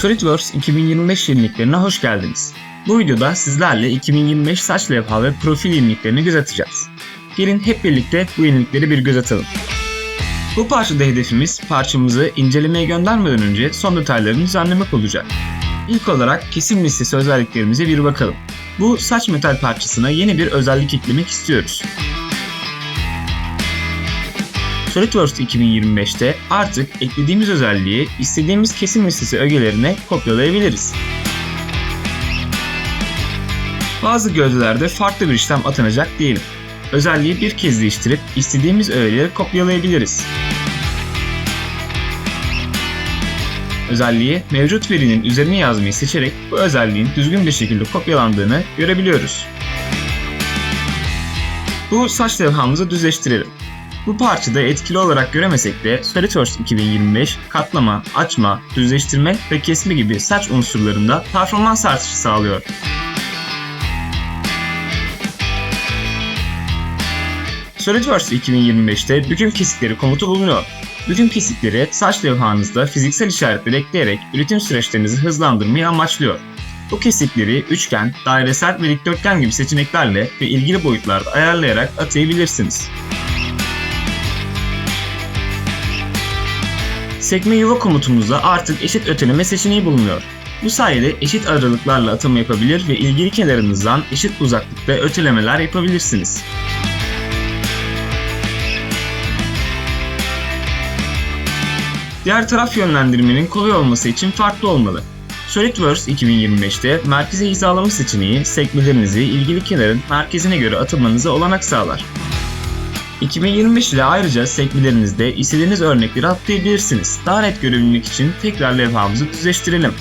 SolidWorks 2025 yeniliklerine hoş geldiniz. Bu videoda sizlerle 2025 saç levha ve profil yeniliklerini göz atacağız. Gelin hep birlikte bu yenilikleri bir göz atalım. Bu parçada hedefimiz parçamızı incelemeye göndermeden önce son detaylarını düzenlemek olacak. İlk olarak kesim listesi özelliklerimize bir bakalım. Bu saç metal parçasına yeni bir özellik eklemek istiyoruz. SolidWorks 2025'te artık eklediğimiz özelliği istediğimiz kesim listesi ögelerine kopyalayabiliriz. Bazı gövdelerde farklı bir işlem atanacak diyelim. Özelliği bir kez değiştirip istediğimiz öğeleri kopyalayabiliriz. Özelliği mevcut verinin üzerine yazmayı seçerek bu özelliğin düzgün bir şekilde kopyalandığını görebiliyoruz. Bu saç levhamızı düzleştirelim. Bu parçada etkili olarak göremesek de SolidWorks 2025 katlama, açma, düzleştirme ve kesme gibi saç unsurlarında performans artışı sağlıyor. SolidWorks 2025'te büküm kesikleri komutu bulunuyor. Büküm kesikleri saç levhanızda fiziksel işaretleri ekleyerek üretim süreçlerinizi hızlandırmayı amaçlıyor. Bu kesikleri üçgen, dairesel ve dikdörtgen gibi seçeneklerle ve ilgili boyutlarda ayarlayarak atayabilirsiniz. Sekme yuva komutumuzda artık eşit öteleme seçeneği bulunuyor. Bu sayede eşit aralıklarla atama yapabilir ve ilgili kenarınızdan eşit uzaklıkta ötelemeler yapabilirsiniz. Diğer taraf yönlendirmenin kolay olması için farklı olmalı. SolidWorks 2025'te merkeze hizalama seçeneği sekmelerinizi ilgili kenarın merkezine göre atamanıza olanak sağlar. 2025 ile ayrıca sekmelerinizde istediğiniz örnekleri atlayabilirsiniz. Daha net görebilmek için tekrar levhamızı düzleştirelim.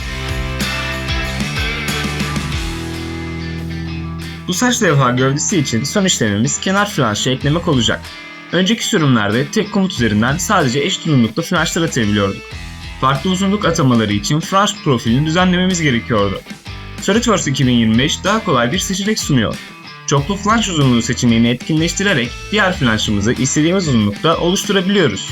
Bu saç levha gövdesi için son işlemimiz kenar flanşı eklemek olacak. Önceki sürümlerde tek komut üzerinden sadece eş uzunlukta flanşlar atabiliyorduk. Farklı uzunluk atamaları için flanş profilini düzenlememiz gerekiyordu. SolidWorks 2025 daha kolay bir seçenek sunuyor. Çoklu flanş uzunluğu seçeneğini etkinleştirerek diğer flanşımızı istediğimiz uzunlukta oluşturabiliyoruz.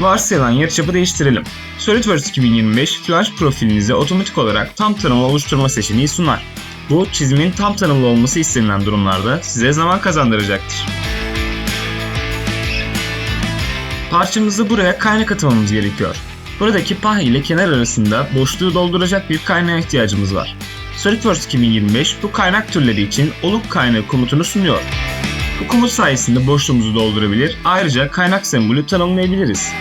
Varsayılan yarıçapı değiştirelim. SolidWorks 2025 flanş profilinize otomatik olarak tam tanımlı oluşturma seçeneği sunar. Bu çizimin tam tanımlı olması istenilen durumlarda size zaman kazandıracaktır. Parçamızı buraya kaynak atamamız gerekiyor. Buradaki pah ile kenar arasında boşluğu dolduracak bir kaynağa ihtiyacımız var. SolidWorks 2025 bu kaynak türleri için oluk kaynağı komutunu sunuyor. Bu komut sayesinde boşluğumuzu doldurabilir, ayrıca kaynak sembolü tanımlayabiliriz.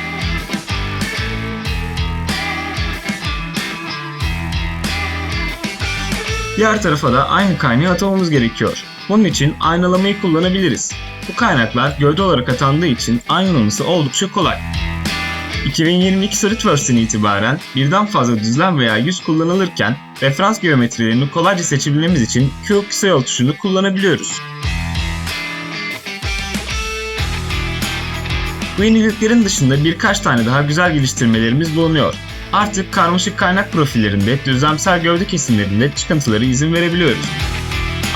Diğer tarafa da aynı kaynağı atamamız gerekiyor. Bunun için aynalamayı kullanabiliriz. Bu kaynaklar gövde olarak atandığı için aynalaması oldukça kolay. 2022 SolidWorks'ten itibaren birden fazla düzlem veya yüz kullanılırken referans geometrilerini kolayca seçebilmemiz için Q kısa yol tuşunu kullanabiliyoruz. Bu yeniliklerin dışında birkaç tane daha güzel geliştirmelerimiz bulunuyor. Artık karmaşık kaynak profillerinde düzlemsel gövde kesimlerinde çıkıntıları izin verebiliyoruz.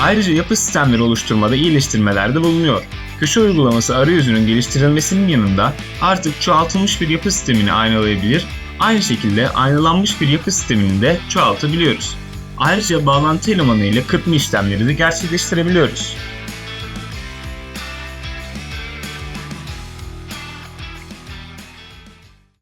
Ayrıca yapı sistemleri oluşturmada iyileştirmeler de bulunuyor. Köşe uygulaması arayüzünün geliştirilmesinin yanında artık çoğaltılmış bir yapı sistemini aynalayabilir, aynı şekilde aynalanmış bir yapı sistemini de çoğaltabiliyoruz. Ayrıca bağlantı elemanı ile kırpma işlemleri de gerçekleştirebiliyoruz.